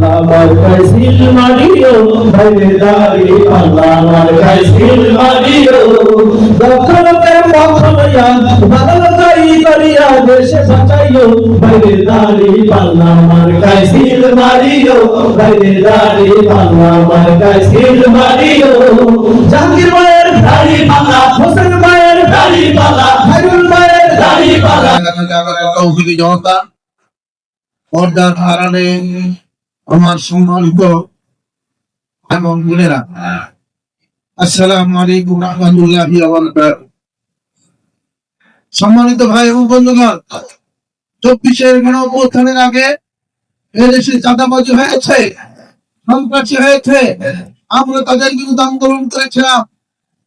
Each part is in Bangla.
পাল্লা মার্কায় সিল মারিও ভাইরে দাড়ি পাল্লা মার্কায় সিল মারিও। দখলকে মখলয়া ভালোকাই করিয়া দেশে বাঁচাইও ভাইরে দাড়ি পাল্লা মার্কায় সিল মারিও ভাইরে দাড়ি পাল্লা মার্কায় সিল মারিও। জাহাঙ্গীর মায়ের দাড়ি পাল্লা হোসেন মায়ের দাড়ি পাল্লা খায়রুল মায়ের দাড়ি পাল্লা তৌফিকি জনতা। পর্দার আড়ালে আমার সম্মানিত এবং বোনেরা, আসসালামু আলাইকুম রহমতুল্লাহি সম্মানিত ভাই এবং বন্ধুগণ, চব্বিশের গণ অভ্যুত্থানের আগে এদেশে চাঁদাবাজি হয়েছে, সন্ত্রাসী হয়েছে, আমরা তাদের বিরুদ্ধে আন্দোলন করেছিলাম,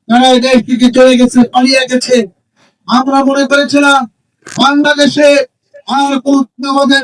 তারা এই দেশ থেকে চলে গেছে, পালিয়ে গেছে। আমরা মনে করেছিলাম, বাংলাদেশে আর কোনো আমাদের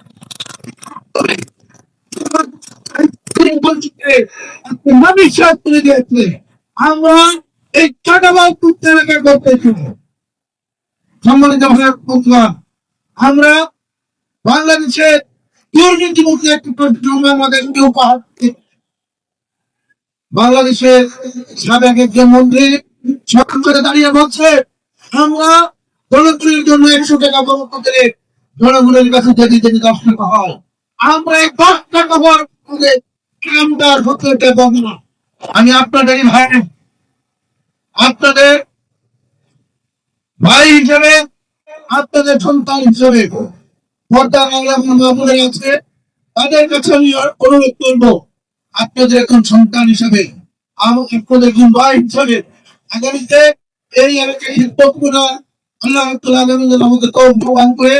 আমরা বাংলাদেশের সাবেক একজন মন্ত্রী সকাল করে দাঁড়িয়ে বলছে, আমরা জনগণের জন্য একশো টাকা বরাদ্দ করে জনগণের কাছে যদি যদি দশ টাকা হয়, আমরা দশ টাকা বরাদ্দ কামদার হতে দেব না। আমি ভাই। আপনাদের ভাই হিসেবে, আপনাদের সন্তান হিসেবে পর্দা বাংলা আছে। তাদের কাছে আমি অনুরোধ করব, আপনাদের এখন সন্তান হিসেবে আপনাদের ভাই হিসেবে, আগামীতে এই এলাকায় আল্লাহ আমাকে কম প্রদান করে